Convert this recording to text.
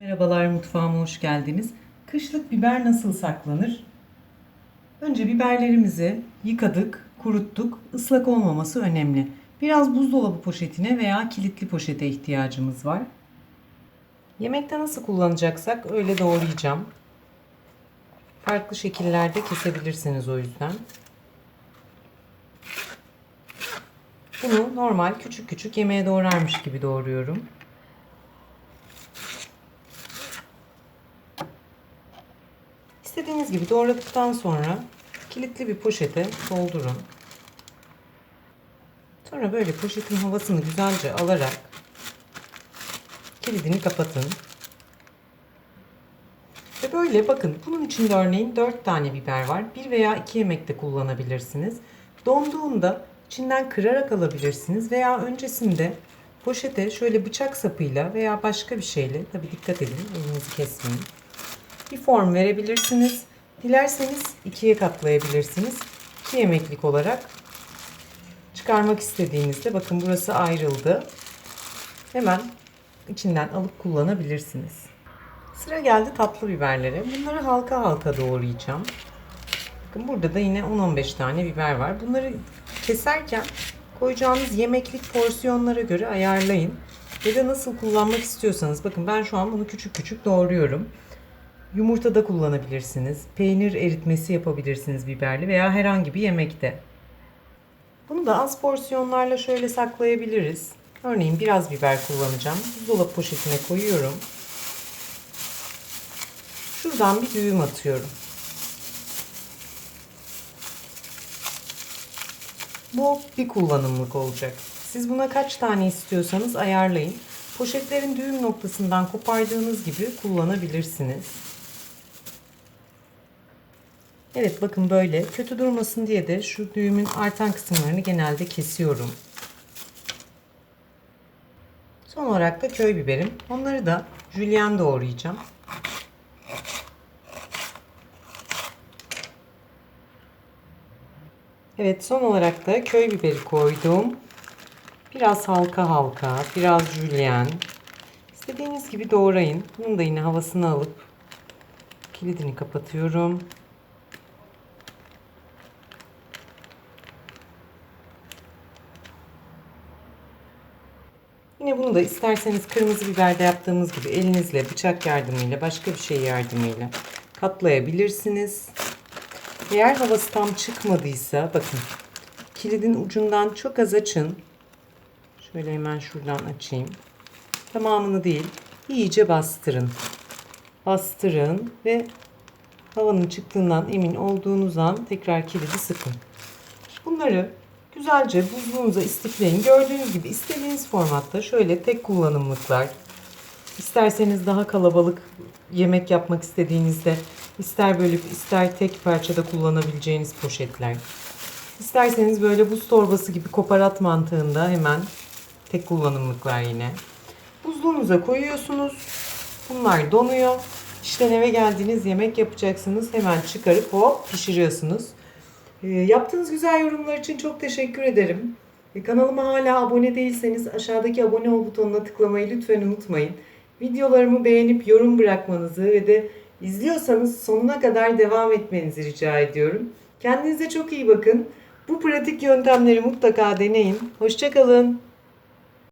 Merhabalar mutfağıma hoş geldiniz. Kışlık biber nasıl saklanır? Önce biberlerimizi yıkadık, kuruttuk. Islak olmaması önemli. Biraz buzdolabı poşetine veya kilitli poşete ihtiyacımız var. Yemekte nasıl kullanacaksak öyle doğrayacağım. Farklı şekillerde kesebilirsiniz o yüzden. Bunu normal küçük küçük yemeğe doğrarmış gibi doğruyorum. İstediğiniz gibi doğradıktan sonra kilitli bir poşete doldurun. Sonra böyle poşetin havasını güzelce alarak kilidini kapatın. Ve böyle bakın bunun içinde örneğin 4 tane biber var. 1 veya 2 yemekte kullanabilirsiniz. Donduğunda içinden kırarak alabilirsiniz veya öncesinde poşete şöyle bıçak sapıyla veya başka bir şeyle tabi dikkat edin elinizi kesmeyin bir form verebilirsiniz. Dilerseniz ikiye katlayabilirsiniz. 2 yemeklik olarak çıkarmak istediğinizde bakın burası ayrıldı. Hemen içinden alıp kullanabilirsiniz. Sıra geldi tatlı biberlere. Bunları halka halka doğrayacağım. Bakın burada da yine 10-15 tane biber var. Bunları keserken koyacağınız yemeklik porsiyonlara göre ayarlayın. Ya da nasıl kullanmak istiyorsanız bakın ben şu an bunu küçük küçük doğruyorum. Yumurta da kullanabilirsiniz. Peynir eritmesi yapabilirsiniz biberli veya herhangi bir yemekte. Bunu da az porsiyonlarla şöyle saklayabiliriz. Örneğin biraz biber kullanacağım. Buzdolabı poşetine koyuyorum. Şuradan bir düğüm atıyorum. Bu bir kullanımlık olacak. Siz buna kaç tane istiyorsanız ayarlayın. Poşetlerin düğüm noktasından kopardığınız gibi kullanabilirsiniz. Evet bakın böyle kötü durmasın diye de şu düğümün artan kısımlarını genelde kesiyorum. Son olarak da köy biberim. Onları da jülyen doğrayacağım. Evet son olarak da köy biberi koydum. Biraz halka halka, biraz jülyen. İstediğiniz gibi doğrayın. Bunun da yine havasını alıp kilidini kapatıyorum. Yine bunu da isterseniz kırmızı biberde yaptığımız gibi elinizle bıçak yardımıyla başka bir şey yardımıyla katlayabilirsiniz. Eğer havası tam çıkmadıysa bakın kilidin ucundan çok az açın. Şöyle hemen şuradan açayım. Tamamını değil iyice bastırın. Bastırın ve havanın çıktığından emin olduğunuz an tekrar kilidi sıkın. Bunları güzelce buzluğunuza istifleyin. Gördüğünüz gibi istediğiniz formatta şöyle tek kullanımlıklar. İsterseniz daha kalabalık yemek yapmak istediğinizde ister bölüp ister tek parçada kullanabileceğiniz poşetler. İsterseniz böyle buz torbası gibi koparat mantığında hemen tek kullanımlıklar yine. Buzluğunuza koyuyorsunuz. Bunlar donuyor. İşten eve geldiğiniz yemek yapacaksınız. Hemen çıkarıp hop pişiriyorsunuz. E, yaptığınız güzel yorumlar için çok teşekkür ederim. E, kanalıma hala abone değilseniz aşağıdaki abone ol butonuna tıklamayı lütfen unutmayın. Videolarımı beğenip yorum bırakmanızı ve de izliyorsanız sonuna kadar devam etmenizi rica ediyorum. Kendinize çok iyi bakın. Bu pratik yöntemleri mutlaka deneyin. Hoşçakalın.